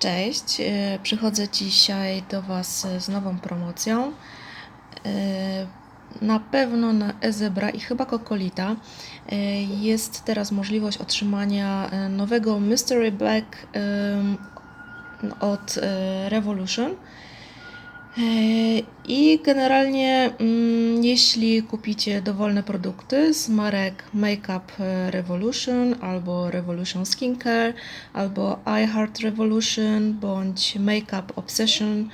Cześć, e, przychodzę dzisiaj do Was z nową promocją. E, Na pewno na Ezebra i chyba Kokolita e, jest teraz możliwość otrzymania nowego Mystery em, od Revolution. E, I generalnie, mm, jeśli kupicie dowolne produkty z marek Makeup Revolution albo Revolution Skincare, albo I Heart Revolution bądź Makeup Obsession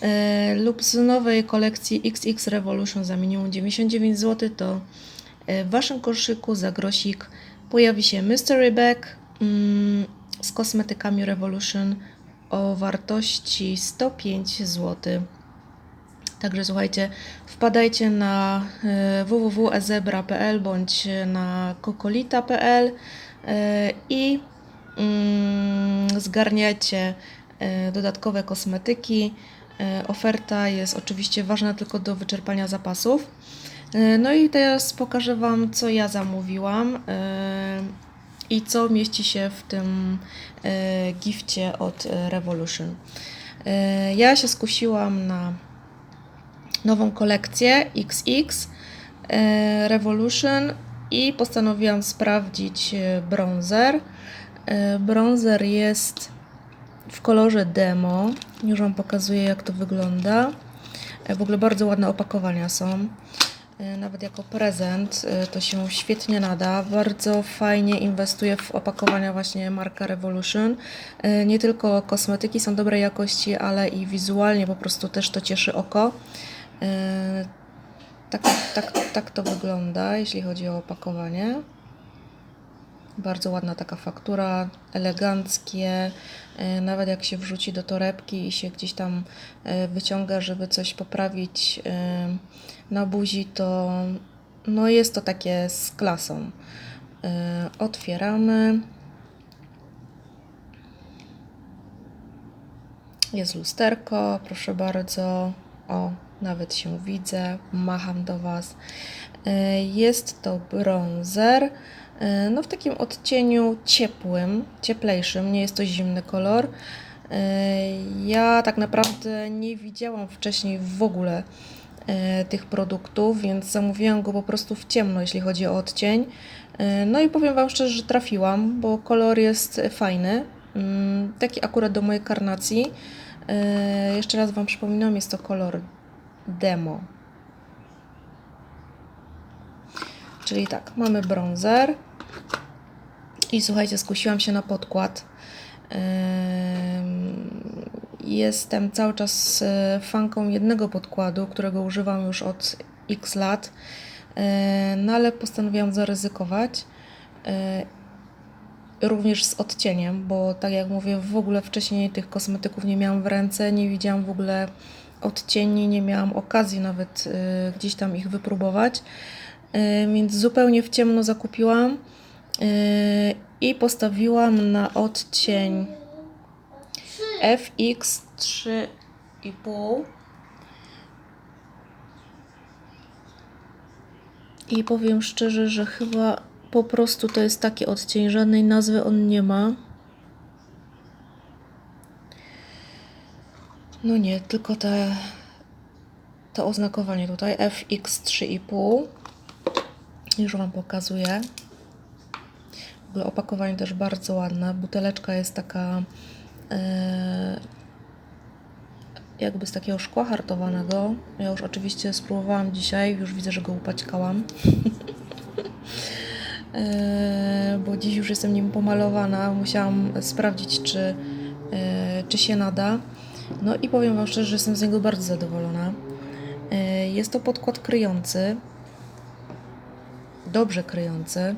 e, lub z nowej kolekcji XX Revolution za minimum 99 zł, to e, w Waszym koszyku za grosik pojawi się Mystery Bag mm, z kosmetykami Revolution o wartości 105 zł. Także słuchajcie, wpadajcie na e, www.ezebra.pl bądź na kokolita.pl e, i mm, zgarniacie e, dodatkowe kosmetyki. Oferta jest oczywiście ważna tylko do wyczerpania zapasów. No i teraz pokażę Wam, co ja zamówiłam i co mieści się w tym e, gifcie od e, Revolution. E, Ja się skusiłam na nową kolekcję XX Revolution i postanowiłam sprawdzić bronzer. Bronzer jest w kolorze demo. Już Wam pokazuję, jak to wygląda. W ogóle bardzo ładne opakowania są. E, Nawet jako prezent e, to się świetnie nada. Bardzo fajnie inwestuje w opakowania właśnie marka Revolution. E, Nie tylko kosmetyki są dobrej jakości, ale i wizualnie po prostu też to cieszy oko. Tak, tak, tak to wygląda, jeśli chodzi o opakowanie. Bardzo ładna taka faktura, eleganckie. e, Nawet jak się wrzuci do torebki i się gdzieś tam e, wyciąga, żeby coś poprawić e, na buzi, to no jest to takie z klasą. Otwieramy. Jest lusterko, proszę bardzo. O, nawet się widzę, macham do Was. E, Jest to bronzer, e, no w takim odcieniu ciepłym, cieplejszym, nie jest to zimny kolor. E, Ja tak naprawdę nie widziałam wcześniej w ogóle tych produktów, więc zamówiłam go po prostu w ciemno, jeśli chodzi o odcień. No i powiem Wam szczerze, że trafiłam, bo kolor jest fajny, Mm, taki akurat do mojej karnacji. Jeszcze raz Wam przypominam, jest to kolor demo. Czyli tak, mamy bronzer i słuchajcie, skusiłam się na podkład. Jestem cały czas e, fanką jednego podkładu, którego używam już od x lat, E, no ale postanowiłam zaryzykować. E, Również z odcieniem, bo tak jak mówię, w ogóle wcześniej tych kosmetyków nie miałam w ręce, nie widziałam w ogóle odcieni, nie miałam okazji nawet gdzieś tam ich wypróbować. Więc zupełnie w ciemno zakupiłam e, i postawiłam na odcień FX 3,5 i powiem szczerze, że chyba po prostu to jest taki odcień, żadnej nazwy on nie ma. No nie, tylko te, to oznakowanie tutaj FX 3,5 już Wam pokazuję. Opakowanie też bardzo ładne. Buteleczka jest taka e, jakby z takiego szkła hartowanego. Ja już oczywiście spróbowałam dzisiaj, już widzę, że go upaćkałam. E, bo dziś już jestem nim pomalowana. Musiałam sprawdzić, czy, e, czy się nada. No i powiem Wam szczerze, że jestem z niego bardzo zadowolona. Jest to podkład kryjący. Dobrze kryjący.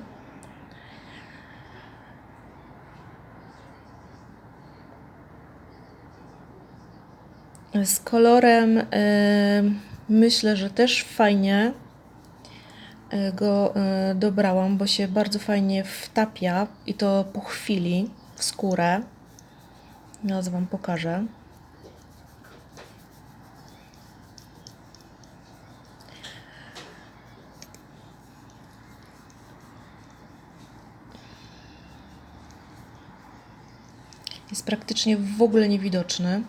Z kolorem e, myślę, że też fajnie e, go e, dobrałam, bo się bardzo fajnie wtapia i to po chwili w skórę. Teraz Wam pokażę. Jest praktycznie w ogóle niewidoczny.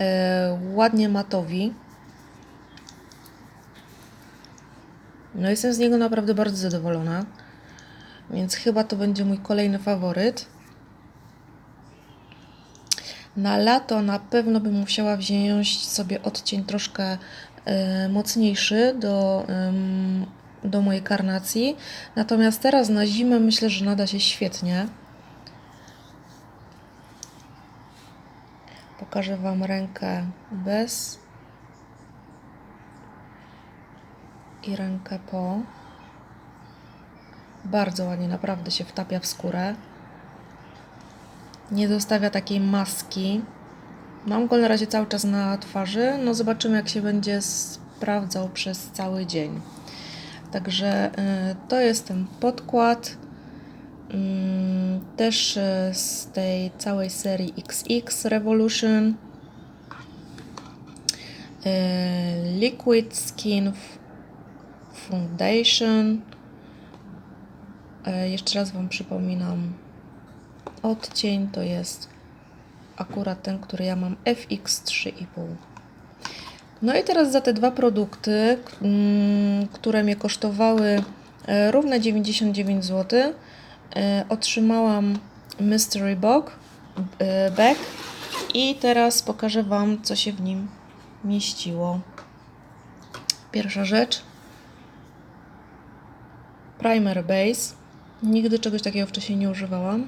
E, ładnie matowi. No jestem z niego naprawdę bardzo zadowolona. Więc chyba to będzie mój kolejny faworyt. Na lato na pewno bym musiała wziąć sobie odcień troszkę e, mocniejszy do, do mojej karnacji. Natomiast teraz na zimę myślę, że nada się świetnie. Pokażę Wam rękę bez i rękę po. Bardzo ładnie, naprawdę się wtapia w skórę. Nie zostawia takiej maski. Mam go na razie cały czas na twarzy. No zobaczymy, jak się będzie sprawdzał przez cały dzień. Także y, to jest ten podkład. Mm, Też y, z tej całej serii XX Revolution. Y, Liquid Skin Foundation. E, Jeszcze raz Wam przypominam, odcień to jest akurat ten, który ja mam FX 3,5. No i teraz za te dwa produkty, mm, które mnie kosztowały e, równe 99 zł, e, otrzymałam Mystery Bag, e, bag i teraz pokażę Wam, co się w nim mieściło. Pierwsza rzecz. Primer Base. Nigdy czegoś takiego wcześniej nie używałam.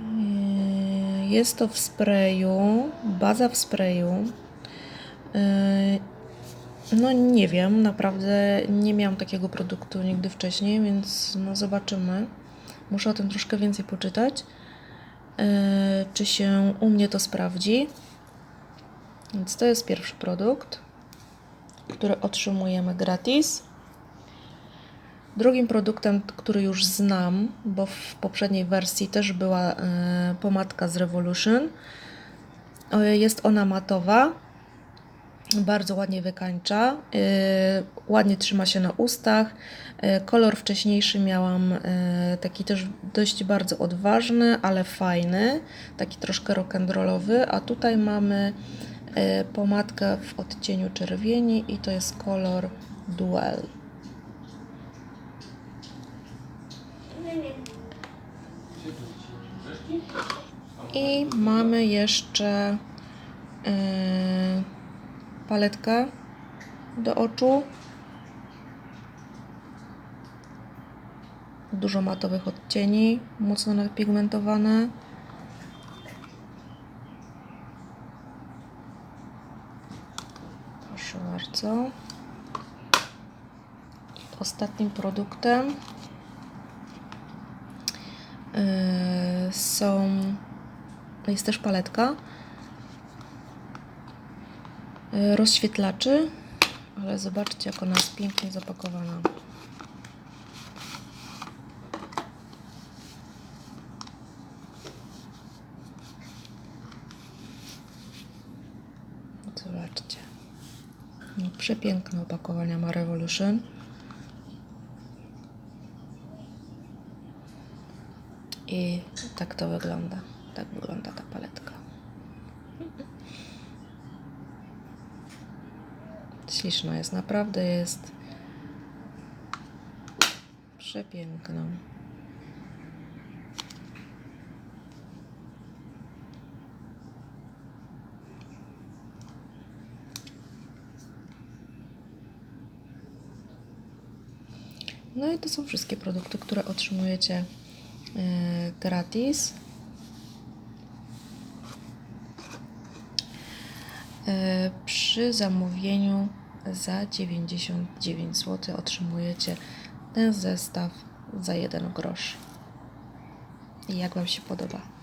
Yy, Jest to w sprayu, baza w sprayu. Yy, No nie wiem, naprawdę nie miałam takiego produktu nigdy wcześniej, więc no zobaczymy. Muszę o tym troszkę więcej poczytać. Yy, Czy się u mnie to sprawdzi? Więc to jest pierwszy produkt, który otrzymujemy gratis. Drugim produktem, który już znam, bo w poprzedniej wersji też była e, pomadka z Revolution, e, jest ona matowa, bardzo ładnie wykańcza, e, ładnie trzyma się na ustach. Kolor wcześniejszy miałam taki też dość bardzo odważny, ale fajny, taki troszkę rock'n'rollowy, a tutaj mamy pomadkę w odcieniu czerwieni i to jest kolor Duel. I mamy jeszcze yy, paletkę do oczu. Dużo matowych odcieni, mocno napigmentowane. Proszę bardzo. Ostatnim produktem są. Jest też paletka yy, rozświetlaczy, ale zobaczcie, jak ona jest pięknie zapakowana. Zobaczcie. No, przepiękne opakowania ma Revolution. I tak to wygląda. Tak wygląda ta paletka. Śliczna jest, naprawdę jest przepiękna. No i to są wszystkie produkty, które otrzymujecie e, gratis. E, Przy zamówieniu za 99 zł otrzymujecie ten zestaw za 1 grosz. I jak Wam się podoba?